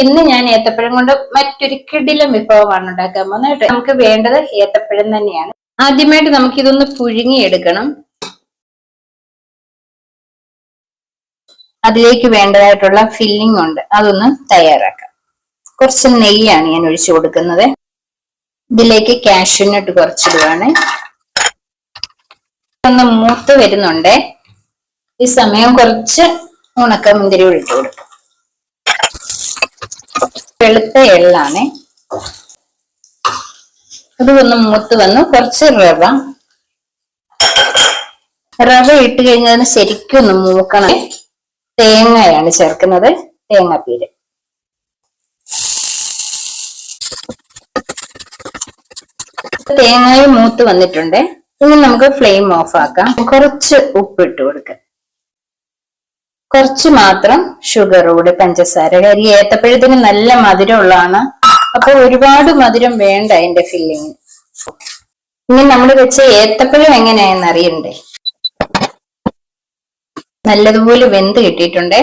ഇന്ന് ഞാൻ ഏത്തപ്പഴം കൊണ്ട് മറ്റൊരു കിടിലം വിഭവമാണ് ഉണ്ടാക്കാൻ പോകുന്നത് നമുക്ക് വേണ്ടത് ഏത്തപ്പഴം തന്നെയാണ്. ആദ്യമായിട്ട് നമുക്ക് ഇതൊന്ന് പുഴുങ്ങിയെടുക്കണം. അതിലേക്ക് വേണ്ടതായിട്ടുള്ള ഫില്ലിംഗ് ഉണ്ട്. അതൊന്ന് തയ്യാറാക്കാം. കുറച്ച് നെയ്യാണ് ഞാൻ ഒഴിച്ചു കൊടുക്കുന്നത്. ഇതിലേക്ക് കാഷ്യൂനട്ട് കുറച്ചിടുവാണ്. ഒന്ന് മൂത്ത് വരുന്നുണ്ട്. ഈ സമയം കുറച്ച് ഉണക്കമുന്തിരി ഒഴിച്ചു കൊടുക്കും. വെളുത്ത എള്ളാണ്. അത് ഒന്ന് മൂത്ത് വന്നു. കുറച്ച് റവ. റവ ഇട്ട് കഴിഞ്ഞതിന് ശരിക്കും ഒന്ന് മൂക്കണേ. തേങ്ങയാണ് ചേർക്കുന്നത്. തേങ്ങാപ്പീര്. തേങ്ങയും മൂത്ത് വന്നിട്ടുണ്ട്. ഇനി നമുക്ക് ഫ്ലെയിം ഓഫ് ആക്കാം. കുറച്ച് ഉപ്പ് ഇട്ട് കൊടുക്കാം. കുറച്ച് മാത്രം ഷുഗർ കൂടി പഞ്ചസാര. കാര്യം ഏത്തപ്പഴത്തിന് നല്ല മധുരം ഉള്ളതാണ് അപ്പൊ ഒരുപാട് മധുരം വേണ്ട അതിന്റെ ഫില്ലിങ് ഇനി നമ്മൾ വെച്ച ഏത്തപ്പഴം എങ്ങനെയാണെന്ന് അറിയണ്ടേ? നല്ലതുപോലെ വെന്ത് കിട്ടിയിട്ടുണ്ടേ?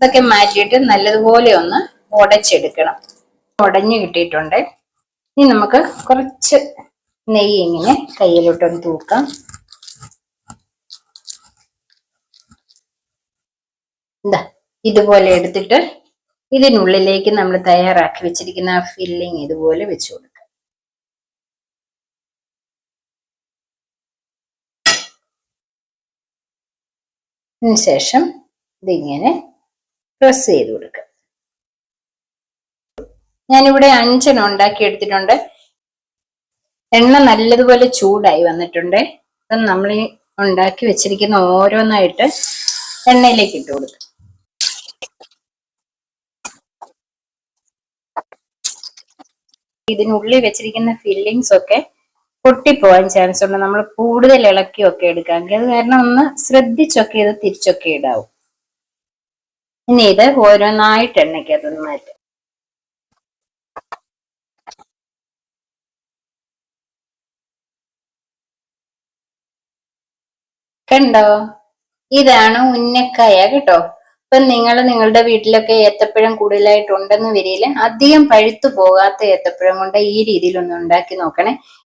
ഇതൊക്കെ മാറ്റിയിട്ട് നല്ലതുപോലെ ഒന്ന് ഉടച്ചെടുക്കണം. ഉടഞ്ഞു കിട്ടിയിട്ടുണ്ട്. ഇനി നമുക്ക് കുറച്ച് നെയ്യ് ഇങ്ങനെ കയ്യിലോട്ടൊന്ന് തൂക്കാം. എന്താ ഇതുപോലെ എടുത്തിട്ട് ഇതിനുള്ളിലേക്ക് നമ്മൾ തയ്യാറാക്കി വെച്ചിരിക്കുന്ന ആ ഫില്ലിങ് ഇതുപോലെ വെച്ചു കൊടുക്കുക. അതിനുശേഷം ഇതിങ്ങനെ പ്രസ് ചെയ്ത് കൊടുക്കുക. ഞാനിവിടെ അഞ്ചെണ്ണം ഉണ്ടാക്കി എടുത്തിട്ടുണ്ട്. എണ്ണ നല്ലതുപോലെ ചൂടായി വന്നിട്ടുണ്ട്. അപ്പം നമ്മൾ ഉണ്ടാക്കി വെച്ചിരിക്കുന്ന ഓരോന്നായിട്ട് എണ്ണയിലേക്ക് ഇട്ട് കൊടുക്കുക. ഇതിനുള്ളിൽ വെച്ചിരിക്കുന്ന ഫില്ലിങ്സ് ഒക്കെ പൊട്ടിപ്പോവാൻ ചാൻസ് ഉണ്ട്. നമ്മൾ കൂടുതൽ ഇളക്കിയൊക്കെ എടുക്കാമെങ്കിൽ അത് കാരണം ഒന്ന് ശ്രദ്ധിച്ചൊക്കെ ഇത് തിരിച്ചൊക്കെ ഇടാവും. ഇനി ഇത് ഓരോന്നായിട്ട് എണ്ണയ്ക്കകത്തൊന്ന് മാറ്റാം. കണ്ടോ? ഇതാണ് ഉന്നക്കായ കേട്ടോ. ഇപ്പൊ നിങ്ങൾ നിങ്ങളുടെ വീട്ടിലൊക്കെ ഏത്തപ്പഴം കൂടുതലായിട്ട് ഉണ്ടെന്ന് വരിയില്ല അധികം പഴുത്തു പോകാത്ത ഏത്തപ്പഴം കൊണ്ട് ഈ രീതിയിൽ ഒന്ന് ഉണ്ടാക്കി നോക്കണേ.